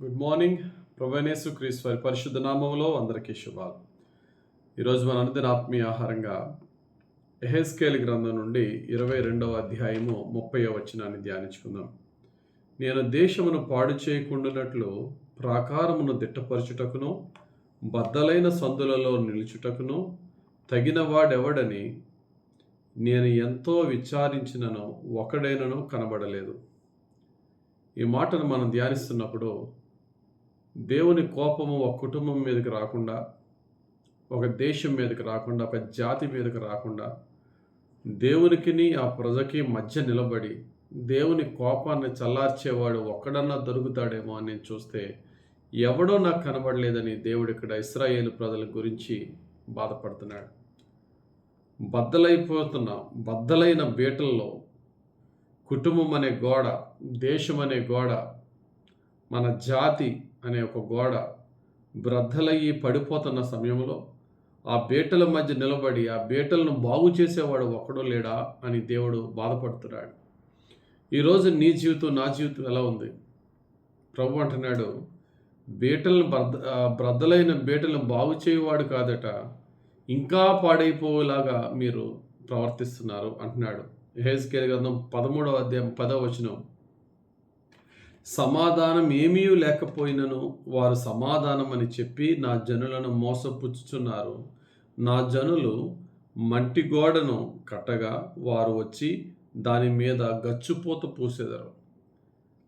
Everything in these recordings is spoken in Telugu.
గుడ్ మార్నింగ్ ప్రొవెనేసు క్రీస్ వారి పరిశుద్ధ నామంలో అందరికీ శుభాలు. ఈరోజు మన అనుదిన ఆత్మీయ ఆహారంగా ఎహెస్కేల్ గ్రంథం నుండి ఇరవై రెండవ అధ్యాయము ముప్పై వచనాన్ని ధ్యానించుకుందాం. నేను దేశమును పాడు చేయకుండానట్లు ప్రాకారమును దిట్టపరచుటకును బద్దలైన సందులలో నిలుచుటకును తగిన వాడెవడని నేను ఎంతో విచారించినను ఒకడైనను కనబడలేదు. ఈ మాటను మనం ధ్యానిస్తున్నప్పుడు దేవుని కోపము ఒక కుటుంబం మీదకి రాకుండా ఒక దేశం మీదకి రాకుండా ఒక జాతి మీదకి రాకుండా దేవునికిని ఆ ప్రజకి మధ్య నిలబడి దేవుని కోపాన్ని చల్లార్చేవాడు ఒక్కడన్నా దొరుకుతాడేమో అని నేను చూస్తే ఎవడో నాకు కనబడలేదని దేవుడు ఇక్కడ ఇస్రాయేల్ ప్రజల గురించి బాధపడుతున్నాడు. బద్దలైపోతున్న బద్దలైన బీటల్లో కుటుంబం అనే గోడ దేశం అనే గోడ మన జాతి అనే ఒక గోడ బ్రద్దలయ్యి పడిపోతున్న సమయంలో ఆ బీటల మధ్య నిలబడి ఆ బీటలను బాగు చేసేవాడు ఒక్కడో లేడా అని దేవుడు బాధపడుతున్నాడు. ఈరోజు నీ జీవితం నా జీవితం ఎలా ఉంది? ప్రభు అంటున్నాడు బీటలను బ్రద్ద బ్రద్దలైన బీటలను బాగు చేయవాడు కాదట ఇంకా పాడైపోయేలాగా మీరు ప్రవర్తిస్తున్నారు అంటున్నాడు. హేజ్కేర్ గ్రంథం పదమూడవ అధ్యాయం పదవ వచనం. సమాధానం ఏమీ లేకపోయినను వారు సమాధానం అని చెప్పి నా జనులను మోసపుచ్చుచున్నారు. నా జనులు మట్టి గోడను కట్టగా వారు వచ్చి దాని మీద గచ్చుపోత పూసేదరు.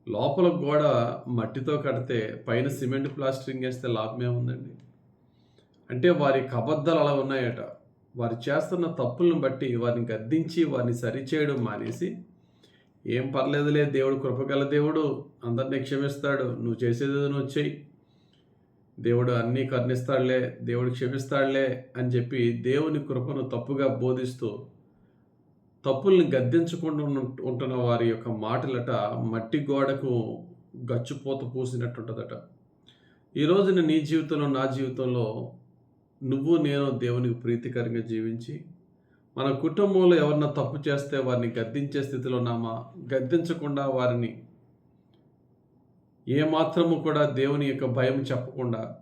లోపల గోడ మట్టితో కడితే పైన సిమెంట్ ప్లాస్టరింగ్ వేస్తే లాభమే ఉందండి అంటే వారి కబద్దాలు అలా ఉన్నాయట. వారు చేస్తున్న తప్పులను బట్టి వారిని గద్దించి వారిని సరిచేయడం మానేసి ఏం పర్లేదులే దేవుడు కృపగల దేవుడు అందరినీ క్షమిస్తాడు నువ్వు చేసేది నువ్వు చెయ్యి. దేవుడు అన్నీ కర్ణిస్తాడులే దేవుడు క్షమిస్తాడులే అని చెప్పి దేవుని కృపను తప్పుగా బోధిస్తూ తప్పుల్ని గద్దించకుండా ఉంటున్న వారి యొక్క మాటలట మట్టి గోడకు గచ్చుపోత పూసినట్టుంటుందట. ఈ రోజున నీ జీవితంలో నా జీవితంలో నువ్వు నేను దేవునికి ప్రీతికరంగా జీవించి మన కుటుంబంలో ఎవరన్నా తప్పు చేస్తే వారిని గద్దించే స్థితిలో ఉన్నామా? గద్దించకుండా వారిని ఏమాత్రము కూడా దేవుని యొక్క భయం చెప్పకుండా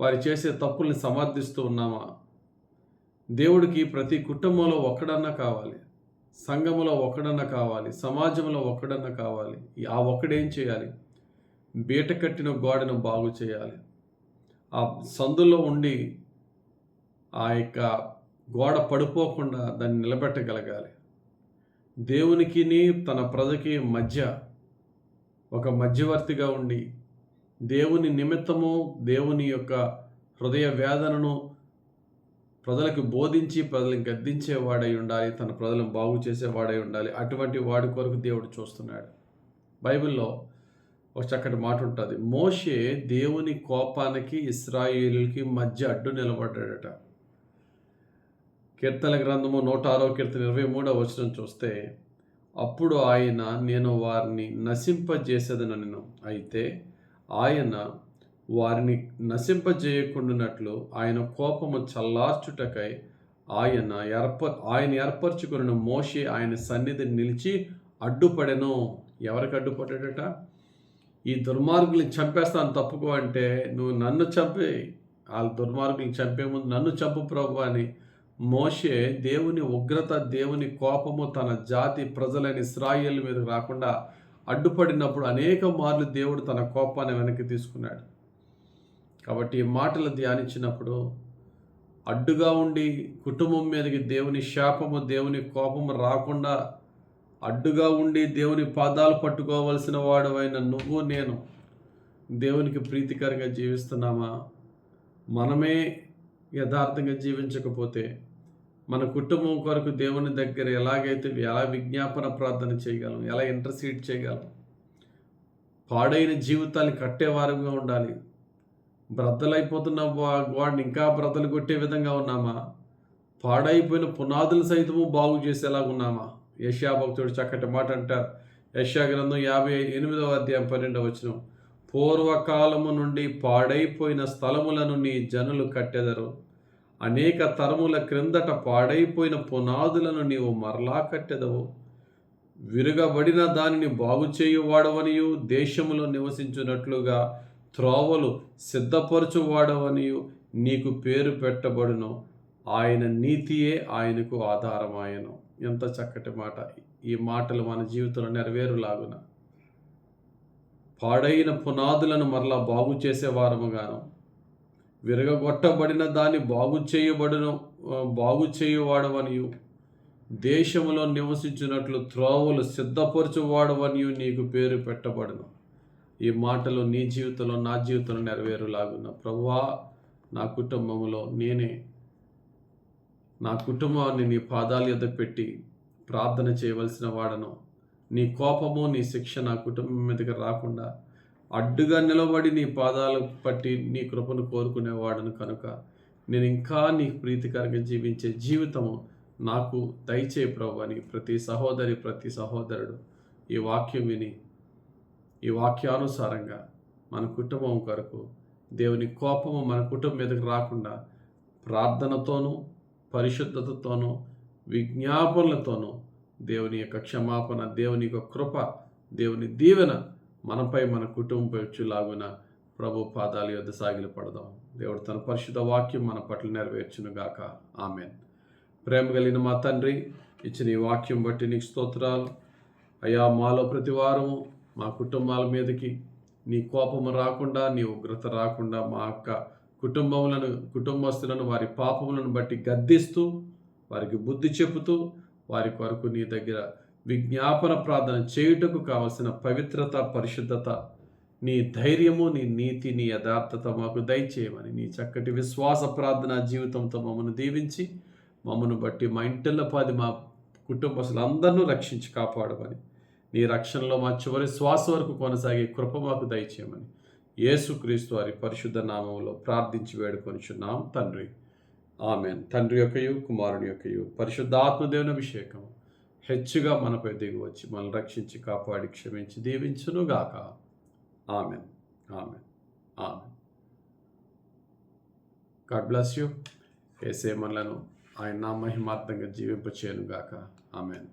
వారి చేసే తప్పుల్ని సమర్థిస్తూ ఉన్నామా? దేవుడికి ప్రతి కుటుంబంలో ఒక్కడన్నా కావాలి. సంఘములో ఒక్కడన్నా కావాలి. సమాజంలో ఒక్కడన్నా కావాలి. ఆ ఒక్కడేం చేయాలి? బీట కట్టిన గోడను బాగు చేయాలి. ఆ సందులో ఉండి ఆ యొక్క గోడ పడిపోకుండా దాన్ని నిలబెట్టగలగాలి. దేవునికి తన ప్రజకి మధ్య ఒక మధ్యవర్తిగా ఉండి దేవుని నిమిత్తము దేవుని యొక్క హృదయ వేదనను ప్రజలకు బోధించి ప్రజలను గద్దించేవాడై ఉండాలి తన ప్రజలను బాగు చేసేవాడై ఉండాలి. అటువంటి వాడి కొరకు దేవుడు చూస్తున్నాడు. బైబిల్లో ఒక చక్కటి మాట ఉంటుంది. మోషే దేవుని కోపానికి ఇస్రాయిల్కి మధ్య అడ్డు నిలబడ్డాడట. కీర్తన గ్రంథము నూట ఆరో కీర్తన ఇరవై మూడో వచనం చూస్తే అప్పుడు ఆయన నేను వారిని నశింపజేసేదనను అయితే ఆయన వారిని నశింపజేయకుండానట్లు ఆయన కోపము చల్లార్చుటకై ఆయన ఏర్ప ఆయన ఏర్పరచుకున్న మోషే ఆయన సన్నిధిని నిలిచి అడ్డుపడెను. ఎవరికి అడ్డుపడ్డాడట? ఈ దుర్మార్గుల్ని చంపేస్తాను తప్పుకో అంటే నువ్వు నన్ను చంపే వాళ్ళ దుర్మార్గుల్ని చంపే ముందు నన్ను చంపు ప్రభు అని మోషే దేవుని ఉగ్రత దేవుని కోపము తన జాతి ప్రజలైన ఇస్రాయేల్ మీద రాకుండా అడ్డుపడినప్పుడు అనేక మార్లు దేవుడు తన కోపాన్ని వెనక్కి తీసుకున్నాడు. కాబట్టి ఈ మాటలు ధ్యానించినప్పుడు అడ్డుగా ఉండి కుటుంబం మీదకి దేవుని శాపము దేవుని కోపము రాకుండా అడ్డుగా ఉండి దేవుని పాదాలు పట్టుకోవలసిన వాడవైన నువ్వు నేను దేవునికి ప్రీతికరంగా జీవిస్తున్నామా? మనమే యథార్థంగా జీవించకపోతే మన కుటుంబం కొరకు దేవుని దగ్గర ఎలాగైతే ఎలా విజ్ఞాపన ప్రార్థన చేయగలం ఎలా ఇంటర్సీడ్ చేయగలం పాడైన జీవితాన్ని కట్టేవారుగా ఉండాలి. బ్రద్దలైపోతున్న వా- వాడిని ఇంకా బ్రద్దలు కొట్టే విధంగా ఉన్నామా? పాడైపోయిన పునాదులు సైతము బాగు చేసేలాగా ఉన్నామా? యశా భక్తుడు చక్కటి మాట అంటారు. యశా గ్రంథం యాభై ఎనిమిదవ అధ్యాయం పన్నెండవ వచ్చిన పూర్వకాలము నుండి పాడైపోయిన స్థలములను నీ జనులు కట్టెదరు. అనేక తరముల క్రిందట పాడైపోయిన పునాదులను నీవు మరలా కట్టెదవు. విరుగబడిన దానిని బాగు చేయువాడవనియు దేశములో నివసించున్నట్లుగా త్రోవలు సిద్ధపరచువాడవనియు నీకు పేరు పెట్టబడును. ఆయన నీతియే ఆయనకు ఆధారమాయను. ఎంత చక్కటి మాట. ఈ మాటలు మన జీవితంలో నెరవేరులాగున. పాడైన పునాదులను మరలా బాగు చేసేవారముగాను విరగగొట్టబడిన దాన్ని బాగు చేయబడిన బాగు చేయువాడవనియు. దేశంలో నివసించినట్లు త్రోవలు సిద్ధపరచువాడవనియు నీకు పేరు పెట్టబడును. ఈ మాటలు నీ జీవితంలో నా జీవితంలో నెరవేరులాగున్న ప్రభువా నా కుటుంబంలో నేనే నా కుటుంబాన్ని నీ పాదాల యొద్ద పెట్టి ప్రార్థన చేయవలసిన వాడను. నీ కోపము నీ శిక్ష నా కుటుంబం మీదకి రాకుండా అడ్డుగా నిలబడి నీ పాదాలు పట్టి నీ కృపను కోరుకునేవాడను కనుక నేను ఇంకా నీ ప్రీతికరంగా జీవించే జీవితము నాకు దయచే ప్రభు అని ప్రతి సహోదరి ప్రతి సహోదరుడు ఈ వాక్యం విని ఈ వాక్యానుసారంగా మన కుటుంబం కొరకు దేవుని కోపము మన కుటుంబం మీదకి రాకుండా ప్రార్థనతోనూ పరిశుద్ధతతోనూ విజ్ఞాపనలతోనూ దేవుని యొక్క క్షమాపణ దేవుని యొక్క కృప దేవుని దీవెన మనపై మన కుటుంబంపై వచ్చేలాగున ప్రభు పాదాల యొద్ద సాగిలి పడదాం. దేవుడు తన పరిశుద్ధ వాక్యం మన పట్ల నెరవేర్చును గాక. ఆమెన్. ప్రేమ కలిగిన మా తండ్రి ఇచ్చిన ఈ వాక్యం బట్టి నీకు స్తోత్రాలు. అయ్యా మాలో ప్రతి వారము మా కుటుంబాల మీదకి నీ కోపము రాకుండా నీ ఉగ్రత రాకుండా మా యొక్క కుటుంబములను కుటుంబస్తులను వారి పాపములను బట్టి గద్దిస్తూ వారికి బుద్ధి చెబుతూ వారి కొరకు నీ దగ్గర విజ్ఞాపన ప్రార్థన చేయుటకు కావలసిన పవిత్రత పరిశుద్ధత నీ ధైర్యము నీ నీతి నీ యథార్థత మాకు దయచేయమని నీ చక్కటి విశ్వాస ప్రార్థన జీవితంతో మమ్మను దీవించి మమ్మను బట్టి మా ఇంటిల్లపాది మా కుటుంబస్తులందరినూ రక్షించి కాపాడమని నీ రక్షణలో మా చివరి శ్వాస వరకు కొనసాగే కృప మాకు దయచేయమని యేసుక్రీస్తు వారి పరిశుద్ధ నామంలో ప్రార్థించి వేడుకొనిచున్నాం తండ్రి. ఆమెన్. తండ్రి యొక్కయు కుమారుని యొక్కయు పరిశుద్ధాత్మదేవుని అభిషేకము. హెచ్చుగా మనపై దిగి వచ్చి మనల్ని రక్షించి కాపాడి క్షమించి దీవించునుగాక గాక. ఆమె ఆమె గాడ్ బ్లెస్ యూ ఏసే మనలను ఆయన నా మహిమార్థంగా జీవింపచేయనుగాక గాక